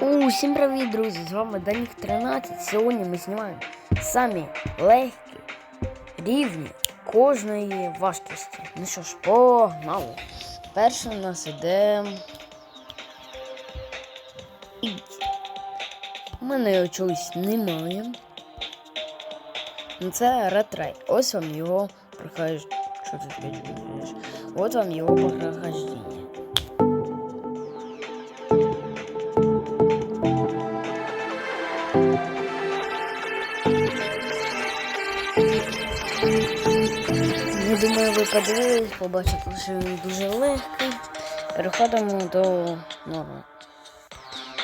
Усім привіт, друзі! З вами Данік 13. Сьогодні ми знімаємо самі легкі рівні кожної важкості. Ну що ж, погнали! Перше у нас іде. У мене його чогось немає. Ну, Це ретрей. Ось вам його прохождення. Що ти таке? От вам його прохождення. Я думаю, ви подивились, побачите, що він дуже легкий. Переходимо до норми.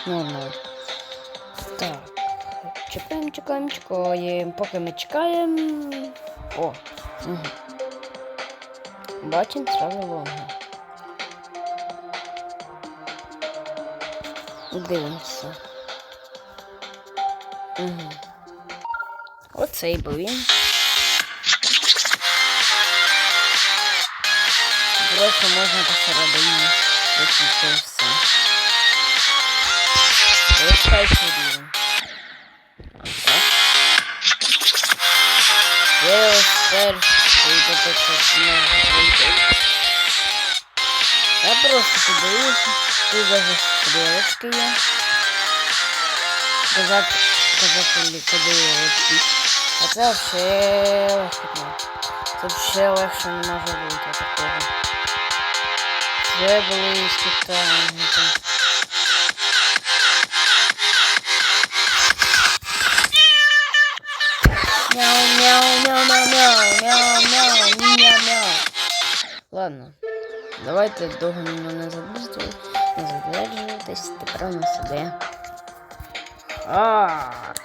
Норми. Так. Чекаємо, чекаємо, чекаємо. Поки ми чекаємо. О. Угу. Бачимо сразу лонги. Дивимося. Угу. Оцей бо він. Просто можна посередині висвіти все. Рівень. Так. Я перший поточок не вийти. Я просто подивився. Тут даже стрілочки є. Казати, казати, куди летить. А це все легко. Тут ще легше не може бути такого. Це були Китаю. Мяу, мяу, мяу, мяу, мяу, мяу, мяу, мяу, мяу. Ладно, давайте довго не задержуватись, не задержуватись, тепер у нас іде. Хард.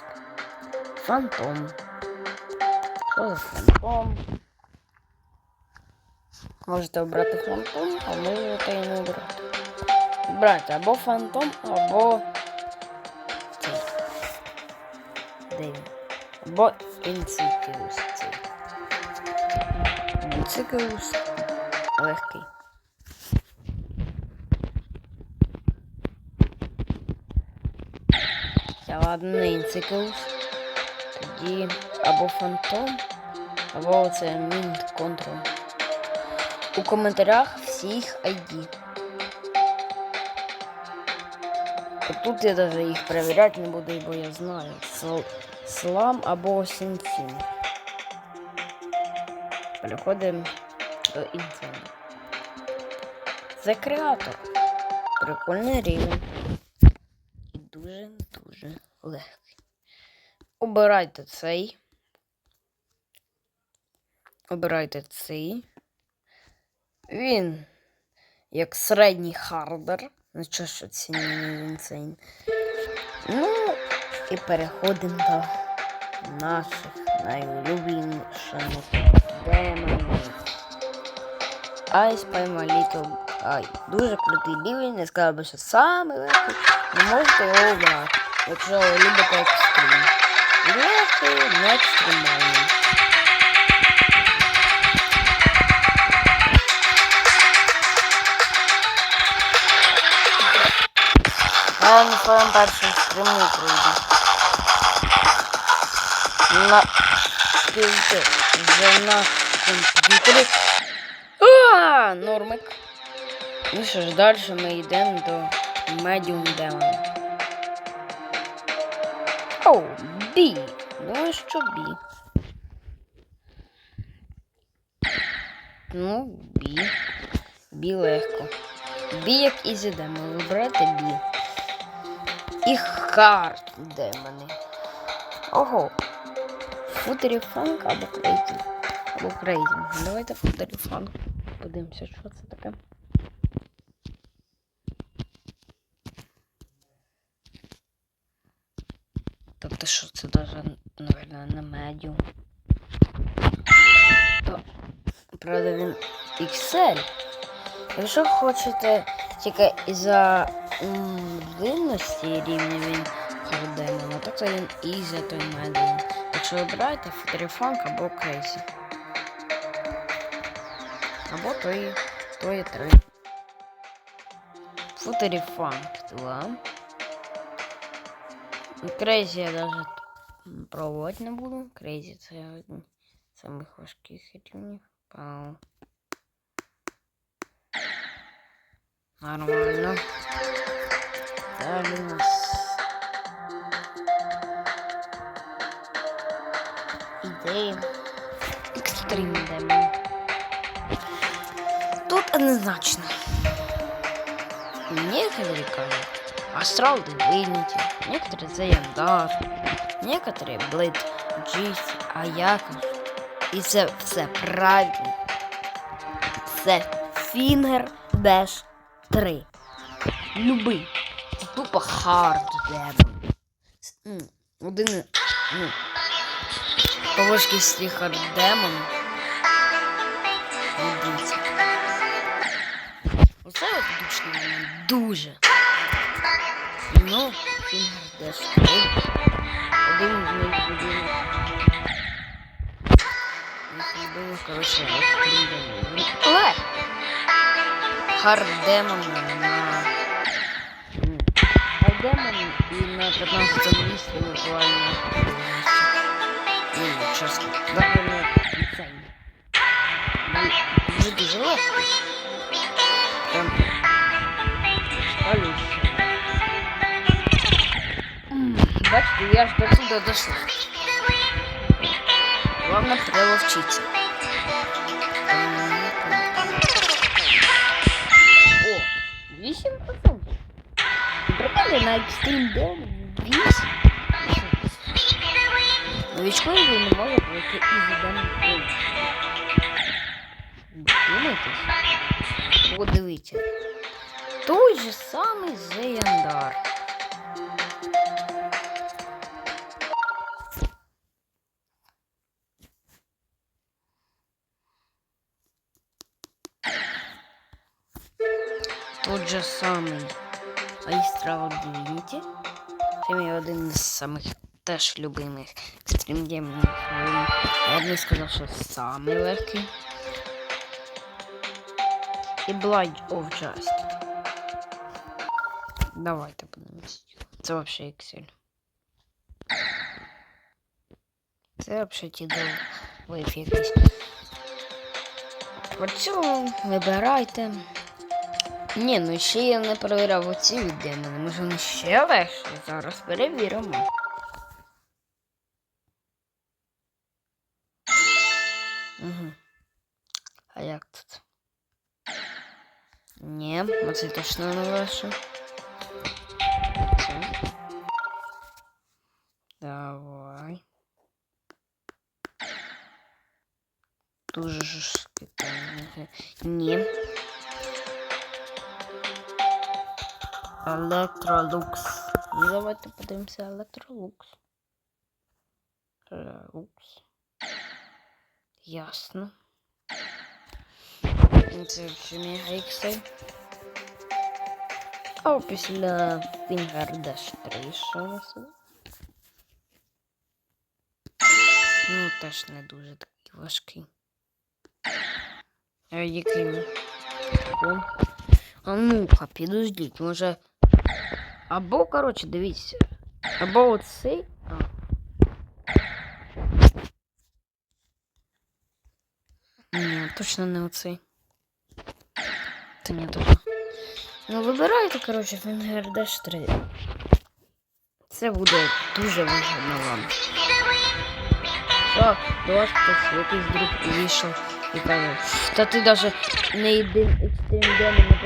Фантом. Що за фантом? Можете обрати фантом, а можете і не обрати. Брати або фантом, або цей. Де він? Або інцикіус. Інцикіус легкий. Я ладно, інцикіус. Тоді або фантом, або це мінт контрол. У коментарях всіх ID. Тут я даже їх перевіряти не буду, бо я знаю. Слам або синцин. Переходимо до інцину. Це креатор. Прикольний рівень. І дуже-дуже легкий. Обирайте цей. Обирайте цей. Він як середній хардер. Ну що ж це не інсейн. Ну, і переходимо до наших найулюбленіших демонів. Spy my little eye. Дуже крутий рівень, я сказав би, що самий легкий. Не можете його обрати, якщо ви любите екстрим. Легкий, не екстремальний. Я на своєму першому стриму пройду. На скільки вже на комп'ютері. А, нормик. Ну що ж, далі ми йдемо до Medium Demon. Оу, бі. Думаю, що бі. Ну, бі. Бі легко. Бі як ізі демон. Вибирайте бі. І хард демони. Ого. Футері фанк або крейзі. Або крейзі. Давайте футері фанк. Подивимося, що це таке. Тобто, що це даже, напевно, не медіум. Правда, він XL. Якщо хочете тільки із-за м, дивності рівня він ходимо, то це він і за той медіум. Якщо обираєте футеріфанк або крейсі. Або той, той три. Футеріфанк 2. Крейзі я даже пробувати не буду. Крейзі це один з самих важких рівнів. Пау. Нормально. Далі у нас ідеї. Екстрим демон. Тут однозначно. Некоторые кажут Астрал Divinity, некоторые Зеяндар, некоторые Блейд Джіс, а я кажу. І це все правильно. Це Finger Dash 3. Любий. Тупо хард демон. Один, ну, по важкісті хард демон. Дивіться. Оце от дуже. Ну, Dash 3. Один з любимих. Їх любимих, коротше, екстрим демон. Але на... м, Хард демон і на 15 місці буквально. Ну, чесно, довольно. Ну, Дуже дуже. Прям шкалюще. Бачите, я ж до сюди дошла. Главное приловчиться. Прикольно на екстрім дем 8. Новичкові ви не може пройти і задам бой. Думаєтесь? От дивіться. Той же самий Зеяндар. Тот же самий Айстрал Divinity. Це мій один із самих теж любимих стрімдемних. Я б не сказав, що самий легкий. І Blood of Just. Давайте подивимось. Це вообще Excel. Це вообще тідовий якийсь. По цьому вибирайте. Ні, ну ще я не перевіряв оці від демона. Може вони ще легші? Зараз перевіримо. Угу. А як тут? Ні, оце точно не легше. Оце. Давай. Дуже жорстке питання. Ні. Електролукс. Ну, давайте подивимося Електролукс. Лукс. Ясно. Це вже мега ікси. А після Finger Dash 3 що у нас? іде? Ну, теж не дуже такий важкий. А який? він? О. А ну-ка, підождіть, може. Або, коротше, дивіться. Або оцей. А. Ні, точно не оцей. Та ні, точно. Ну, вибирайте, коротше, Finger Dash 3. Це буде дуже вигідно вам. Що, до вас хтось якийсь друг підійшов і каже, та ти даже не єдин екстрим демон на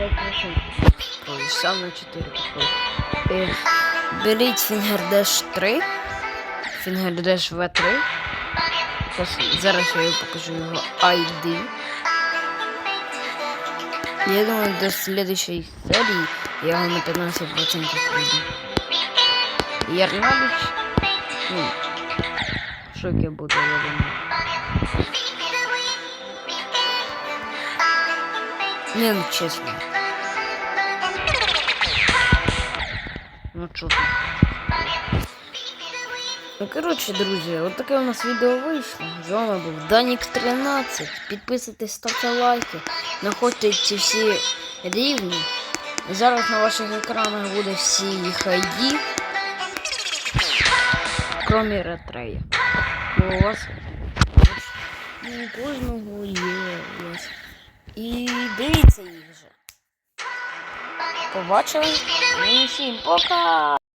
5%. Сам на 4 такой. Е, беріть Finger Dash 3. Finger Dash V3. Зараз, я покажу його ID. Я думаю, до следующей серии я його на 15% пройду. Ярнабич. Ну, в шоке буду, я думаю. Не, ну честно. Ну тут? Ну, коротше, друзі, от таке у нас відео вийшло. З вами був Данік 13. Підписуйтесь, ставте лайки, знаходьте ці всі рівні. Зараз на ваших екранах буде всі їх ID. крім Ретрея. У вас у кожного є. І дивіться їх же. Побачили? Ну, всім пока!